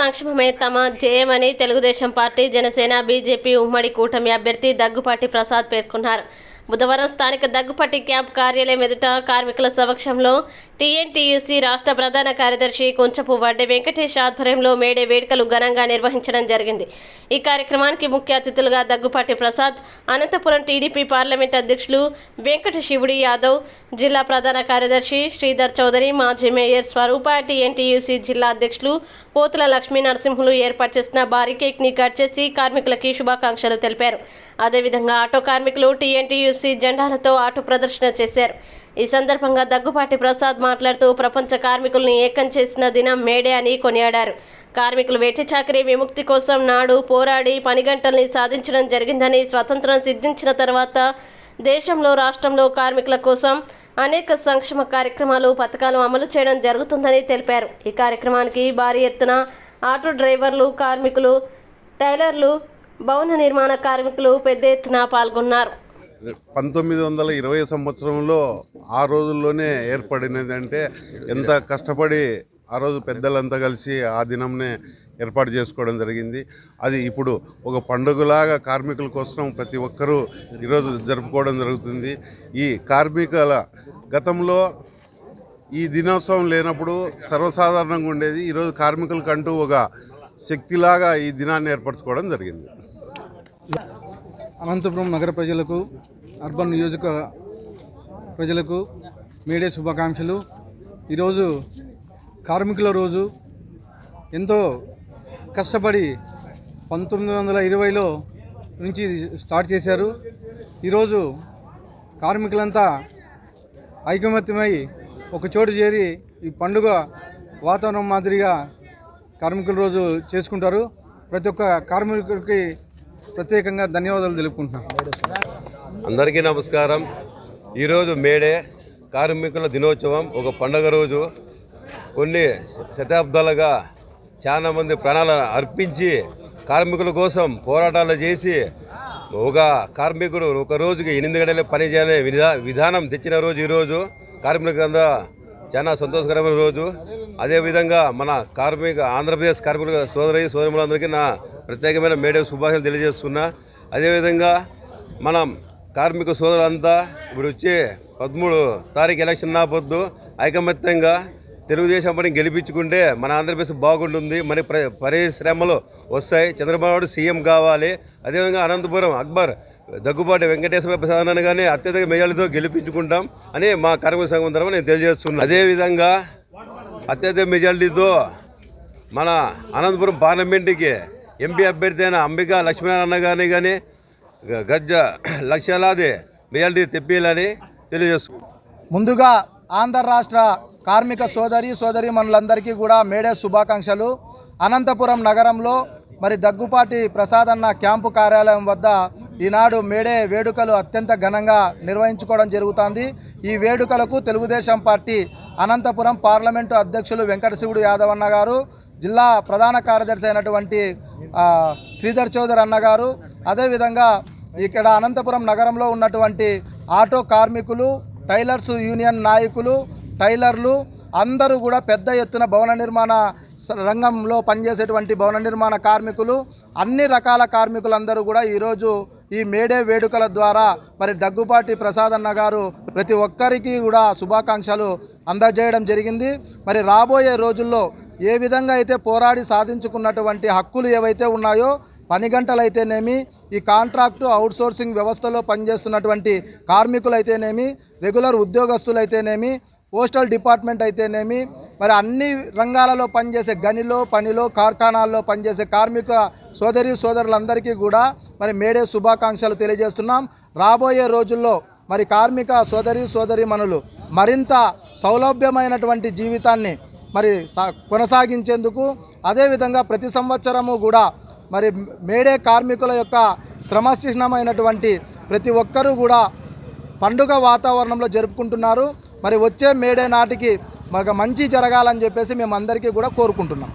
సంక్షేమమే తమ ధ్యేయమని తెలుగుదేశం పార్టీ జనసేన బీజేపీ ఉమ్మడి కూటమి అభ్యర్థి దగ్గుపాటి ప్రసాద్ పేర్కొన్నారు. బుధవారం స్థానిక దగ్గుపాటి క్యాంప్ కార్యాలయం ఎదుట కార్మికుల సమక్షంలో టీఎన్టీయూసీ రాష్ట్ర ప్రధాన కార్యదర్శి కొంచపు వడ్డే వెంకటేష్ ఆధ్వర్యంలో మేడే వేడుకలు ఘనంగా నిర్వహించడం జరిగింది. ఈ కార్యక్రమానికి ముఖ్య అతిథులుగా దగ్గుపాటి ప్రసాద్ అనంతపురం టీడీపీ పార్లమెంట్ అధ్యక్షులు వెంకట శివుడి యాదవ్ జిల్లా ప్రధాన కార్యదర్శి శ్రీధర్ చౌదరి మాజీ మేయర్ స్వరూప టీఎన్టీయూసీ జిల్లా అధ్యక్షులు పోతుల లక్ష్మీ నరసింహులు ఏర్పాటు చేసిన భారీ కేక్ని కట్ చేసి కార్మికులకి శుభాకాంక్షలు తెలిపారు. అదేవిధంగా ఆటో కార్మికులు టీఎన్టీయూసీ జెండాలతో ఆటో ప్రదర్శన చేశారు. ఈ సందర్భంగా దగ్గుపాటి ప్రసాద్ మాట్లాడుతూ ప్రపంచ కార్మికుల్ని ఏకం చేసిన దినం మేడే అని కొనియాడారు. కార్మికులు వెట్టి చాకరీ విముక్తి కోసం నాడు పోరాడి పని గంటల్ని సాధించడం జరిగిందని స్వతంత్రం సిద్ధించిన తర్వాత దేశంలో రాష్ట్రంలో కార్మికుల కోసం అనేక సంక్షేమ కార్యక్రమాలు పథకాలు అమలు చేయడం జరుగుతుందని తెలిపారు. ఈ కార్యక్రమానికి భారీ ఎత్తున ఆటో డ్రైవర్లు కార్మికులు టైలర్లు భవన నిర్మాణ కార్మికులు పెద్ద ఎత్తున పాల్గొన్నారు. పంతొమ్మిది వందల ఇరవై సంవత్సరంలో ఆ రోజుల్లోనే ఏర్పడినది అంటే ఎంత కష్టపడి ఆ రోజు పెద్దలంతా కలిసి ఆ దినంనే ఏర్పాటు చేసుకోవడం జరిగింది. అది ఇప్పుడు ఒక పండుగలాగా కార్మికుల కోసం ప్రతి ఒక్కరూ ఈరోజు జరుపుకోవడం జరుగుతుంది. ఈ కార్మికుల గతంలో ఈ దినోత్సవం లేనప్పుడు సర్వసాధారణంగా ఉండేది. ఈరోజు కార్మికులకంటూ ఒక శక్తిలాగా ఈ దినాన్ని ఏర్పరచుకోవడం జరిగింది. అనంతపురం నగర ప్రజలకు అర్బన్ నియోజక ప్రజలకు మేడే శుభాకాంక్షలు. ఈరోజు కార్మికుల రోజు. ఎంతో కష్టపడి పంతొమ్మిది వందల ఇరవైలో నుంచి స్టార్ట్ చేశారు. ఈరోజు కార్మికులంతా ఐకమత్యమై ఒక చోటు చేరి ఈ పండుగ వాతావరణం మాదిరిగా కార్మికుల రోజు చేసుకుంటారు. ప్రతి ఒక్క కార్మికుడికి ప్రత్యేకంగా ధన్యవాదాలు తెలుపుకుంటున్నాను. అందరికీ నమస్కారం. ఈరోజు మేడే కార్మికుల దినోత్సవం. ఒక పండగ రోజు కొన్ని శతాబ్దాలుగా చాలామంది ప్రాణాలు అర్పించి కార్మికుల కోసం పోరాటాలు చేసి ఒక కార్మికుడు ఒక రోజుకి ఎనిమిది గంటల పని చేయాలనే విధా విధానం తెచ్చిన రోజు ఈరోజు. కార్మికులంతా చాలా సంతోషకరమైన రోజు. అదేవిధంగా మన కార్మిక ఆంధ్రప్రదేశ్ కార్మికుల సోదరి సోదరులందరికీ నా ప్రత్యేకమైన మేడే శుభాషలు తెలియజేస్తున్నా. అదేవిధంగా మనం కార్మిక సోదరులంతా ఇప్పుడు వచ్చే పదమూడు తారీఖు ఎలక్షన్ నాపొద్దు. ఐకమత్యంగా తెలుగుదేశం పని గెలిపించుకుంటే మన ఆంధ్రప్రదేశ్ బాగుంటుంది. మరి ప్ర పరిశ్రమలు వస్తాయి. చంద్రబాబు సీఎం కావాలి. అదేవిధంగా అనంతపురం అక్బర్ దగ్గుబాటి వెంకటేశ్వర ప్రసాద్ కానీ అత్యధిక మెజార్టీతో గెలిపించుకుంటాం అని మా కార్మిక సంఘం తరఫున నేను తెలియజేస్తున్నాను అదేవిధంగా అత్యధిక మెజార్టీతో మన అనంతపురం పార్లమెంటుకి ఎంపీ అభ్యర్థి అయిన అంబికా లక్ష్మీనారాయణ గారిని కానీ గ- గజ్జ లక్షలాది మెజార్టీ తెప్పియాలని తెలియజేసుకు ముందుగా ఆంధ్ర రాష్ట్ర కార్మిక సోదరి సోదరి మనులందరికీ కూడా మేడే శుభాకాంక్షలు. అనంతపురం నగరంలో మరి దగ్గుపాటి ప్రసాద్ అన్న క్యాంపు కార్యాలయం వద్ద ఈనాడు మేడే వేడుకలు అత్యంత ఘనంగా నిర్వహించుకోవడం జరుగుతుంది. ఈ వేడుకలకు తెలుగుదేశం పార్టీ అనంతపురం పార్లమెంటు అధ్యక్షులు వెంకటశివుడు యాదవ్ అన్న గారు జిల్లా ప్రధాన కార్యదర్శి అయినటువంటి శ్రీధర్ చౌదరి అన్నగారు అదేవిధంగా ఇక్కడ అనంతపురం నగరంలో ఉన్నటువంటి ఆటో కార్మికులు టైలర్స్ యూనియన్ నాయకులు టైలర్లు అందరూ కూడా పెద్ద ఎత్తున భవన నిర్మాణ రంగంలో పనిచేసేటువంటి భవన నిర్మాణ కార్మికులు అన్ని రకాల కార్మికులందరూ కూడా ఈరోజు ఈ మేడే వేడుకల ద్వారా మరి దగ్గుపాటి ప్రసాద్ అన్నగారు ప్రతి ఒక్కరికి కూడా శుభాకాంక్షలు అందజేయడం జరిగింది. మరి రాబోయే రోజుల్లో ఏ విధంగా అయితే పోరాడి సాధించుకున్నటువంటి హక్కులు ఏవైతే ఉన్నాయో పని గంటలైతేనేమి ఈ కాంట్రాక్టు అవుట్సోర్సింగ్ వ్యవస్థలో పనిచేస్తున్నటువంటి కార్మికులైతేనేమి రెగ్యులర్ ఉద్యోగస్తులైతేనేమి పోస్టల్ డిపార్ట్మెంట్ అయితేనేమి మరి అన్ని రంగాలలో పనిచేసే గనిలో పనిలో కార్ఖానాల్లో పనిచేసే కార్మిక సోదరి సోదరులందరికీ కూడా మరి మేడే శుభాకాంక్షలు తెలియజేస్తున్నాం. రాబోయే రోజుల్లో మరి కార్మిక సోదరి సోదరి మనులు మరింత సౌలభ్యమైనటువంటి జీవితాన్ని మరి కొనసాగించేందుకు అదేవిధంగా ప్రతి సంవత్సరము కూడా మరి మేడే కార్మికుల యొక్క శ్రమశిహ్నమైనటువంటి ప్రతి ఒక్కరూ కూడా పండుగ వాతావరణంలో జరుపుకుంటున్నారు. మరి వచ్చే మేడే నాటికి మాకు మంచి జరగాలని చెప్పేసి మేము అందరికీ కూడా కోరుకుంటున్నాం.